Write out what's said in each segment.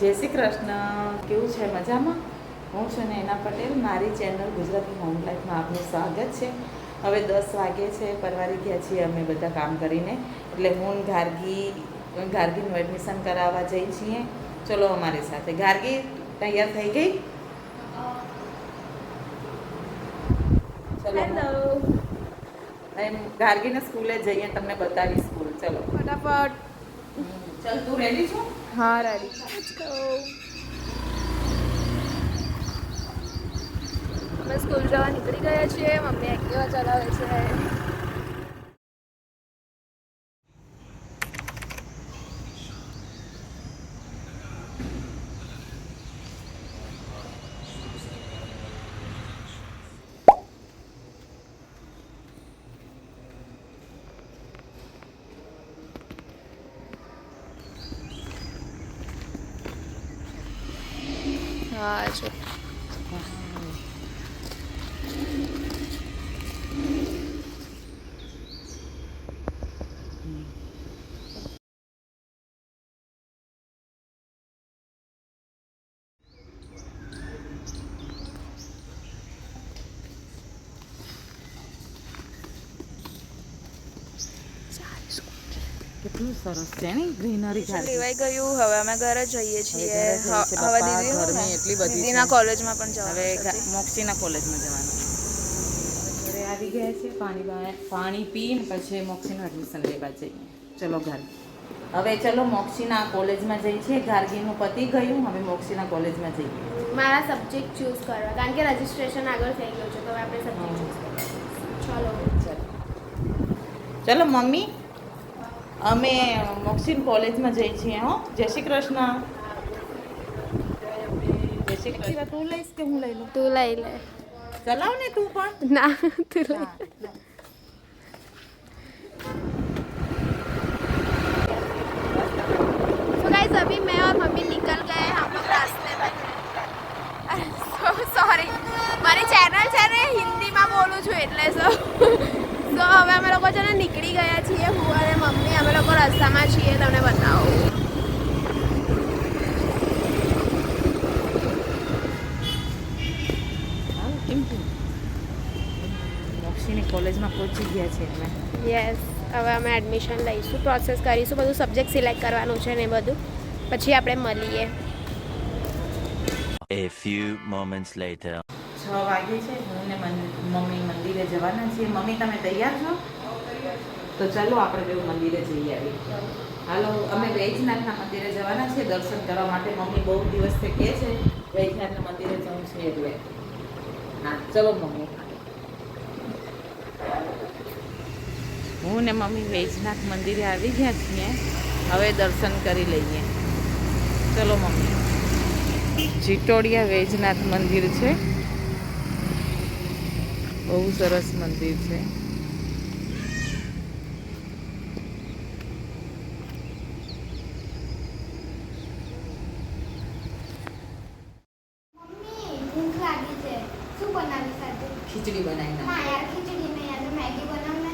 જય શ્રી કૃષ્ણ. કેવું છે? મજામાં? હું છું નૈના પટેલ. મારી ચેનલ ગુજરાતી હોમ લાઈફમાં આપનું સ્વાગત છે. હવે દસ વાગે છે. પરવારી ગયા છીએ અમે બધા કામ કરીને. એટલે હું ગાર્ગી ગાર્ગીનું એડમિશન કરાવવા જઈ છીએ. ચલો અમારી સાથે. ગાર્ગી તૈયાર થઈ ગઈ? ચલો. ગાર્ગીને સ્કૂલે જઈએ તમને બતાવી સ્કૂલ. ચલો. ફટાફટ. ચલ તું રેડી છો? હા રેડી અમે સ્કૂલ જવા નીકળી ગયા છીએ મમ્મી એક્ટિવા ચલાવે છે. હા જો કેટલું સરસ છે ને ગ્રીનરી લેવાઈ ગયું હવે અમે ઘરે જઈએ છીએ. જઈએ છીએ. હવે દીદી ગરમી એટલી બધી દીદીના કોલેજમાં પણ જવાનું હવે. મોક્ષીના કોલેજમાં જવાનું. ઘરે આવી ગયા છે પાણી પાણી પીને પછી મોક્ષીનું એડમિશન લેવા જઈએ. ચલો ઘર. હવે ચલો મોક્ષીના કોલેજમાં જઈએ છીએ. ગાર્ગીનું પતી ગયું હવે મોક્ષીના કોલેજમાં જઈએ. મારા સબ્જેક્ટ ચૂઝ કરવા. કારણ કે રજીસ્ટ્રેશન આગળ થઈ ગયું છે તો હવે આપણે સબ્જેક્ટ ચૂઝ કરવા. ચલો. ચલો મમ્મી. અમે મોક્ષીન કોલેજમાં જઈએ છીએ હો જય શ્રી કૃષ્ણ જય શ્રી કૃષ્ણ તું લઈશ કે હું લઈ લઉં તું લઈ લે ચલાવ ને તું પણ ના તું લઈ तो गाइस अभी मैं और मम्मी निकल गए हम लोग रास्ते में સો સોરી મારી ચેનલ છે ને હિન્દીમાં બોલું છું એટલે સો સો હવે અમે લોકો છે ને નીકળી ગયા છીએ હું અને મમ્મી અમે લોકો રસ્તામાં છીએ તમને બતાવું. કોલેજમાં પહોંચી ગયા છે અમે યસ હવે અમે એડમિશન લઈશું પ્રોસેસ કરીશું બધું સબ્જેક્ટ સિલેક્ટ કરવાનું છે ને બધું. પછી આપણે મળીએ. A few moments later. છ વાગે છે હું ને મમ્મી મંદિરે જવાના છીએ. મમ્મી તમે તૈયાર છો? તો ચાલો આપણે બેઉ મંદિરે જઈ આવીએ. હાલો, અમે વૈજનાથના મંદિરે જવાના છીએ, દર્શન કરવા માટે મમ્મી બહુ દિવસથી કહે છે વૈજનાથના મંદિરે જવું છે એટલે. હા, ચલો મમ્મી. હું ને મમ્મી વૈજનાથ મંદિરે આવી ગયા છીએ, હવે દર્શન કરી લઈએ. ચલો મમ્મી. જીટોડિયા વૈજનાથ મંદિર છે. બહુ સરસ મંદિર છે મમ્મી ભૂખ લાગી છે શું બનાવી સાથે ખીચડી બનાવી ના યાર ખીચડી નહીં આજે મેગી બનાવ ને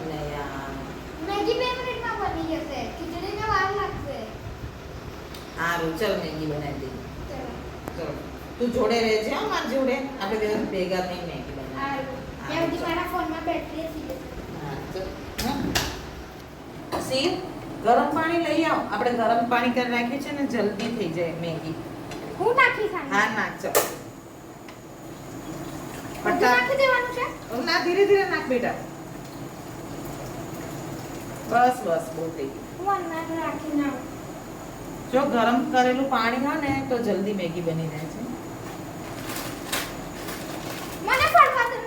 અને યાર મેગી બે મિનિટમાં બની જશે ખીચડીને વાર લાગશે સારું ચલ મેગી બનાવી દઈએ. ચલો. તું જોડે રહેજે હા મારી જોડે. આપણે બે ભેગા થઈ મેગી બનાવી સારું. મારા ફોનમાં બેટરી હા હં? ગરમ પાણી લઈ આવ. આપણે ગરમ પાણી કરી રાખ્યું છે ને જલ્દી થઈ જાય મેગી. હું નાખી હા નાખ ચલ. નાખી દેવાનું છે? ના ધીરે ધીરે નાખ બેટા. બસ બસ બોલ થઈ હું અંદર રાખી ના જો ગરમ કરેલું પાણી હોય ને તો જલ્દી મેગી બની જાય છે. મને પડવા દે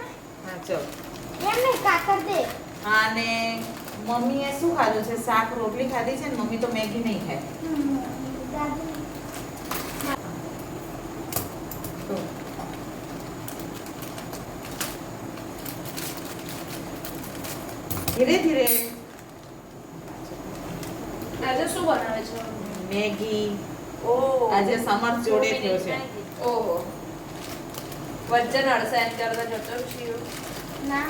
હા ચલ. એમ નહીં કાકર દે. હા ને મમ્મીએ શું ખાધું છે? શાક રોટલી ખાધી છે ને મમ્મી તો મેગી નહીં ખાય. તો ધીરે ધીરે. આજે શું બનાવે છે? મેગી. ઓહ આજે સમર જોડે થયો છે. ઓહો વચ્ચે નડસાઈન કરતા જતો શિવ. ના.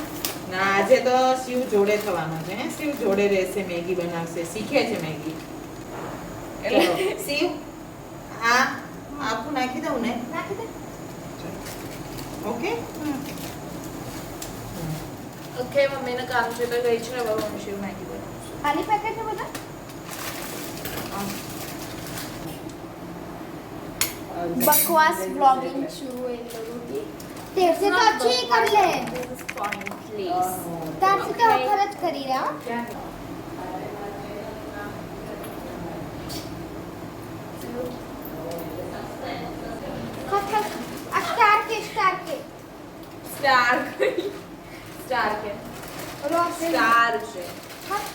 ના આજે તો શિવ જોડે થવાનો છે હે? શિવ જોડે રહેશે મેગી બનાવશે શીખે છે મેગી. એટલે શિવ? હા આખું નાખી દઉં ને? નાખી દે. ઓકે? ઓકે મમ્મીને કામ છે તો ગઈ છે હવે હું શિવ મેગી બનાવું છું. ખાલી પેકેટ છે બધા? બકવાસ બ્લોગિંગ शुरू है इन लोगों की तेरे से तो अच्छी ही कर ले This is pointless. तार से तो ऑफर જ કરી રહ્યા હો. ખસ ખસ આ સ્ટાર કે સ્ટાર કે સ્ટાર સ્ટાર કે રોસ સ્ટાર છે ખસ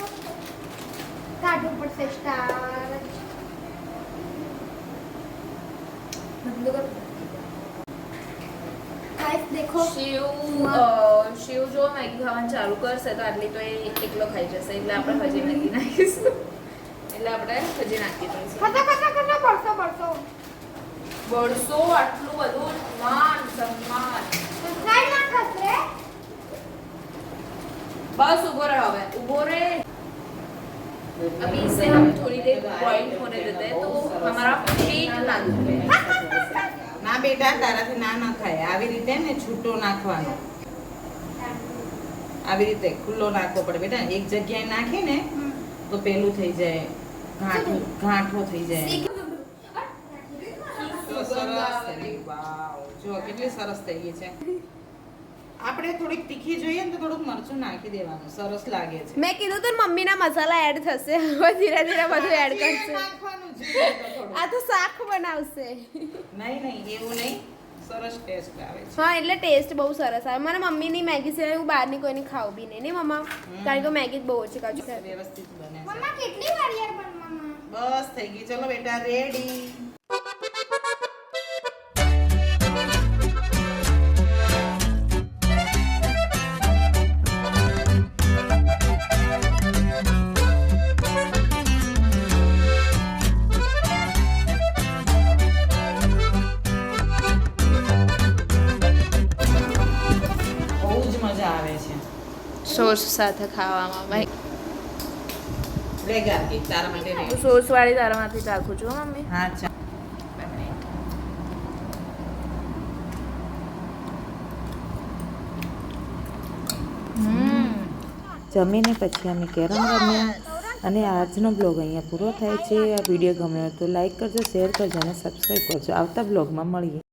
દેખો શિવ જો મેગી ખાવાનું ચાલુ કરશે તો આટલી તો એકલો ખાઈ જશે એટલે આપણે હજી મેગી નાખીશું એટલે આપણે હજી નાખી દઈશું ખતા આટલું બધું માન સન્માન બસ ઊભો રહે હવે ઊભો રહે अभी इसे हम थोड़ी देर बॉईल होने देते हैं तो हमारा पेट ना दुखे ના બેટા તારાથી ના ના થાય આવી રીતે ને છૂટો નાખવાનો આવી રીતે ખુલ્લો નાખવો પડે બેટા એક જગ્યાએ નાખીને તો પેલું થઈ જાય ગાંઠો ગાંઠો થઈ જાય તો સરસ થઈ ગઈ. વાવ જો કેટલી સરસ થઈ ગઈ છે આપણે થોડીક તીખી જોઈએ ને તો થોડુંક મરચું નાખી દેવાનું. સરસ લાગે છે. મેં કીધું તો મમ્મીના મસાલા એડ થશે. હવે ધીરે ધીરે બધું એડ કરશે. આ તો શાક બનાવશે. નહીં નહીં એવું નહીં. સરસ ટેસ્ટ આવે છે. હા એટલે ટેસ્ટ બહુ સરસ આવે. મને મમ્મીની મેગી સિવાય હું બહારની કોઈની ખાવું બી નહીં. ને મમ્મા? કારણ કે મેગી જ બહુ ઓછી ખાઉં છું. વ્યવસ્થિત બને છે. મમ્મા કેટલી વાર યાર બસ થઈ ગઈ. ચલો બેટા રેડી સોસ સાથે ખાવામાં ભાઈ. સોસ વાળી તારા માંથી રાખું છું મમ્મી. હા ચા. જમીને પછી અમે કેરમ રમ્યા અને આજનો બ્લોગ અહીંયા પૂરો થાય છે. આ વીડિયો ગમ્યો તો લાઈક કરજો શેર કરજો અને સબસ્ક્રાઈબ કરજો. આવતા બ્લોગમાં મળીએ.